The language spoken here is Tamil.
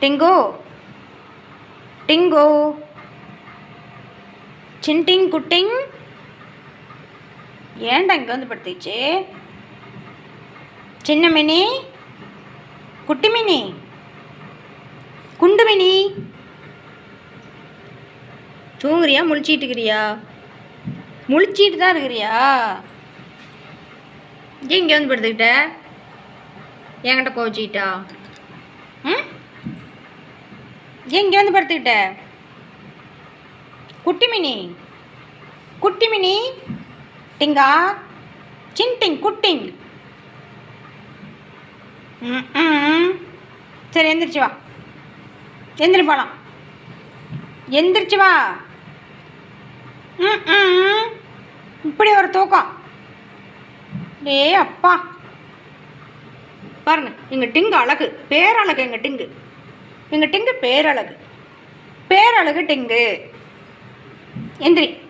டிங்கோ. டிங்கோ. சின்டிங் குட்டிங். ஏன்டா இங்கே வந்து படுத்துச்சு சின்ன மினி. குட்டி மினி. குண்டு மினி. தூங்குறியா? முழிச்சிட்டு இருக்கிறியா? முழிச்சிட்டு தான் இருக்கிறியா? ஏன் இங்கே வந்து படுத்துக்கிட்ட? என்கிட்ட கோச்சிக்கிட்டா ஏன் இங்கே வந்து படுத்துக்கிட்ட? குட்டி மினி குட்டி மினி டிங்கா சின்டிங் குட்டிங் ம் ம். சரி எந்திரிச்சு வா. எந்திரி போகலாம் எந்திரிச்சு வா. ம் ம். இப்படி ஒரு தூக்கம். டே அப்பா. பாருங்க எங்கள் டிங்கு அழகு. பேரழகு எங்கள் டிங்கு. எங்கள் டிங்கு பேரழகு. பேரழகு டிங்கு. எந்திரி.